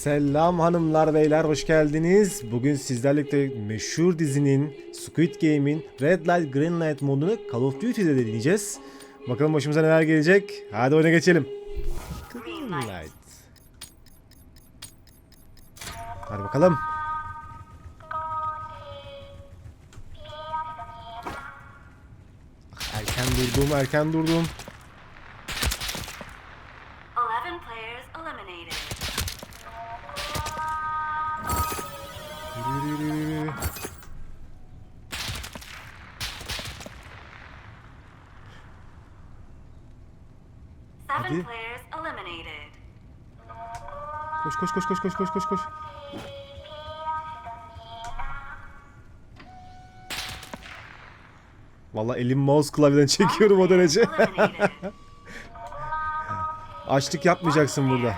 Selam hanımlar beyler hoş geldiniz. Bugün sizlerle birlikte meşhur dizinin Squid Game'in Red Light Green Light modunu Call of Duty'de deneyeceğiz. Bakalım başımıza neler gelecek. Hadi oyuna geçelim. Green Light. Hadi bakalım. Erken durdum, erken durdum. gitti. Koş koş koş koş koş koş koş koş. Valla elim mouse klavyeden çekiyorum o derece. Açlık yapmayacaksın burada.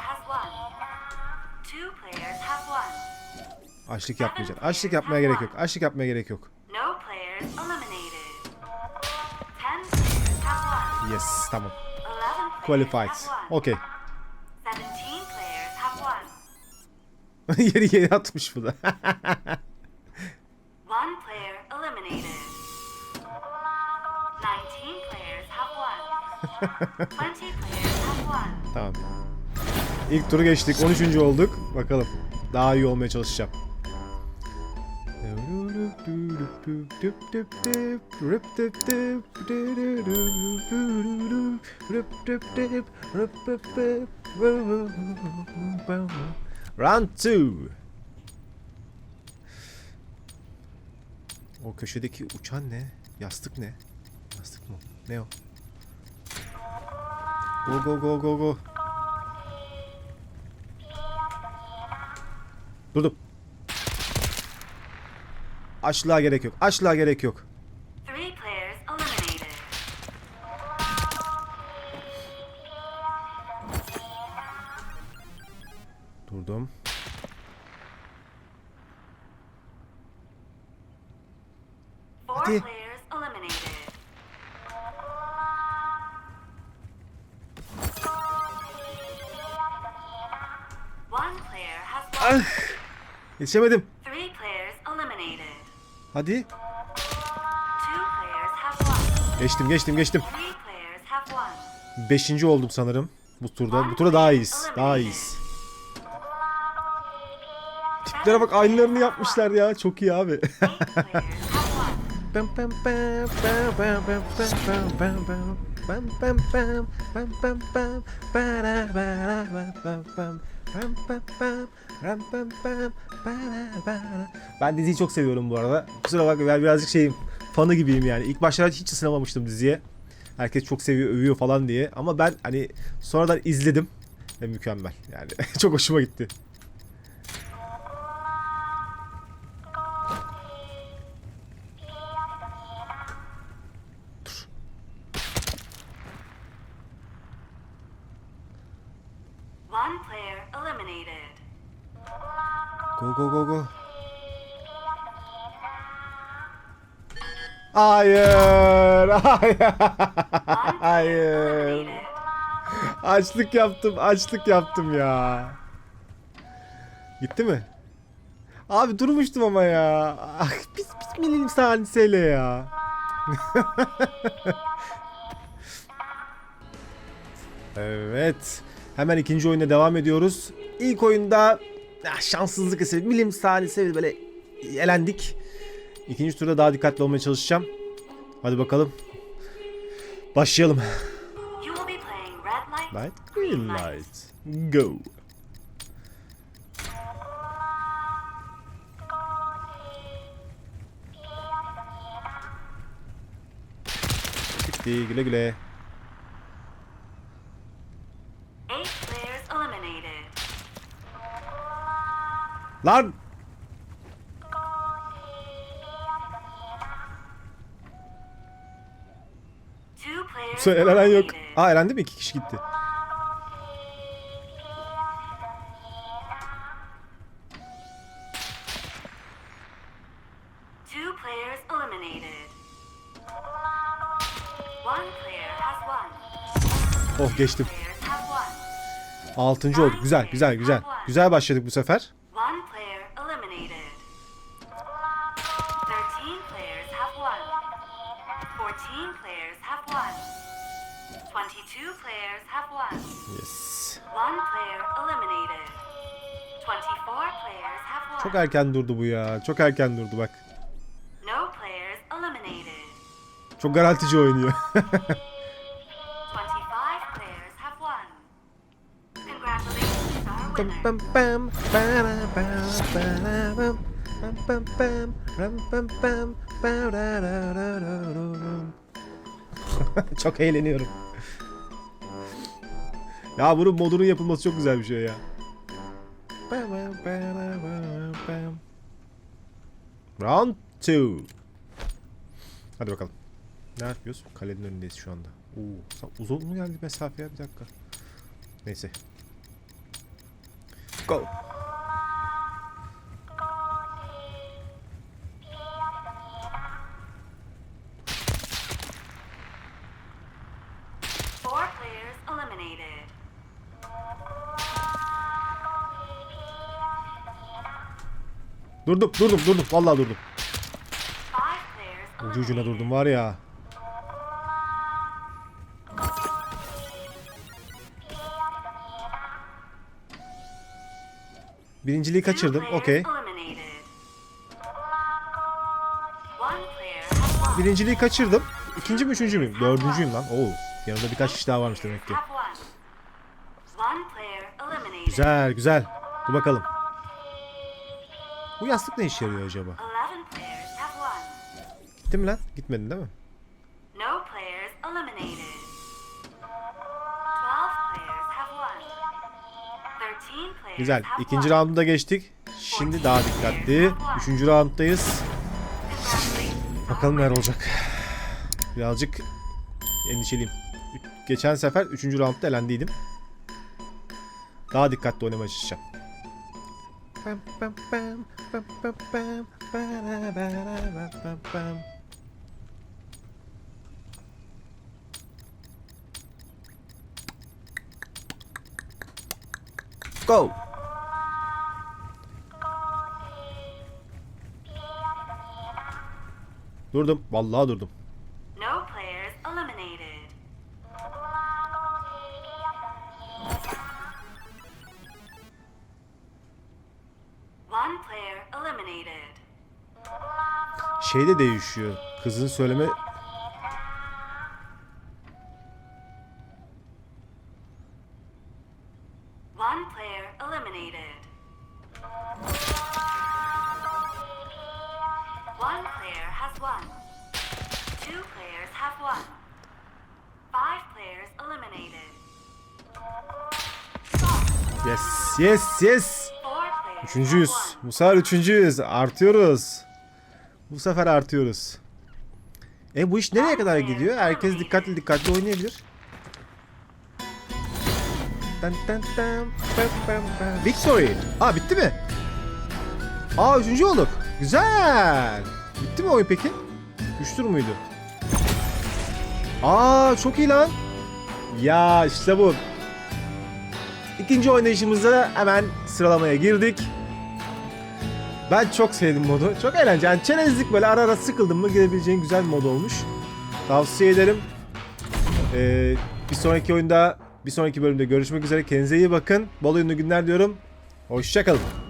Açlık yapmayacaksın. Açlık yapmaya gerek yok. Açlık yapmaya gerek yok. Yes tamam qualified. Okay. Yeri yere atmış bu da. tamam. İlk turu geçtik. 13. olduk. Bakalım. Daha iyi olmaya çalışacağım. Round 2. O köşedeki uçan ne? Yastık ne? Yastık mı? Ne o? Go go go go go. Durdum. Açlığa gerek yok. Açlığa gerek yok. Durdum. Hadi. Ah. Yetişemedim. Hadi. Geçtim geçtim geçtim. Beşinci oldum sanırım. Bu turda. Bu turda daha iyiyiz. Daha iyiyiz. Tiplere bak aynılarını yapmışlar ya. Çok iyi abi. Ben diziyi çok seviyorum bu arada. Kusura bakma ben birazcık şeyim. Fanı gibiyim yani. İlk başlarda hiç ısınamamıştım diziye. Herkes çok seviyor, övüyor falan diye. Ama ben hani sonradan izledim. Ve mükemmel. Yani çok hoşuma gitti. One player eliminated. Go go go go. Hayır. Hayır. Hayır. Açlık yaptım. Açlık yaptım ya. Gitti mi? Abi durmuştum ama ya. Ah, pis pis milim saniseyle ya. evet. Hemen ikinci oyuna devam ediyoruz. İlk oyunda ah, şanssızlık eseri milim salise böyle elendik. İkinci turda daha dikkatli olmaya çalışacağım. Hadi bakalım. Başlayalım. Light, green light. Go. Gitti güle güle. Lan! Bu yok. Aa elendi mi? İki kişi gitti. Oh geçtim. Altıncı olduk. Güzel, güzel, güzel. Güzel başladık bu sefer. 22 players have won. Yes. One player eliminated. 24 players have won. Çok erken durdu bu ya. Çok erken durdu bak. No players eliminated. Çok garantici oynuyor. 25 players have won. Congratulations, our winner. pam, para pam, pam pam pam, ram pam pam, parararararam. Çok eğleniyorum. Ya bunun modunun yapılması çok güzel bir şey ya. Round 2. Hadi bakalım. Ne yapıyoruz? Kalenin önündeyiz şu anda. Oo, uzun mu geldi mesafe ya? Bir dakika. Neyse. Go. Durdum, durdum, durdum. Vallahi durdum. Ucu ucuna durdum var ya. Birinciliği kaçırdım. Okey. Birinciliği kaçırdım. İkinci mi üçüncü müyüm? Dördüncüyüm lan. Oo. Yanında birkaç kişi daha varmış demek ki. Güzel güzel. Dur bakalım. Bu yastık ne işe yarıyor acaba? Gitti mi lan? Gitmedin değil mi? Güzel. İkinci roundu da geçtik. Şimdi daha dikkatli. Üçüncü rounddayız. Bakalım neler olacak. Birazcık endişeliyim. Geçen sefer 3. roundda elendiydim. Daha dikkatli oynamaya çalışacağım. Go! Durdum. Vallahi durdum. Şey de değişiyor. Kızın söyleme... Yes, yes, yes. Üçüncüyüz. Bu sefer üçüncüyüz. Artıyoruz. Bu sefer artıyoruz. E bu iş nereye kadar gidiyor? Herkes dikkatli dikkatli oynayabilir. Tan tan tan. Victory. Aa bitti mi? Aa üçüncü olduk. Güzel. Bitti mi oyun peki? Üç tur muydu? Aa çok iyi lan. Ya işte bu. İkinci oynayışımızda hemen sıralamaya girdik. Ben çok sevdim modu. Çok eğlenceli. Yani çerezlik böyle ara ara sıkıldım mı girebileceğin güzel mod olmuş. Tavsiye ederim. Ee, bir sonraki oyunda, bir sonraki bölümde görüşmek üzere. Kendinize iyi bakın. Bol oyunlu günler diyorum. Hoşçakalın.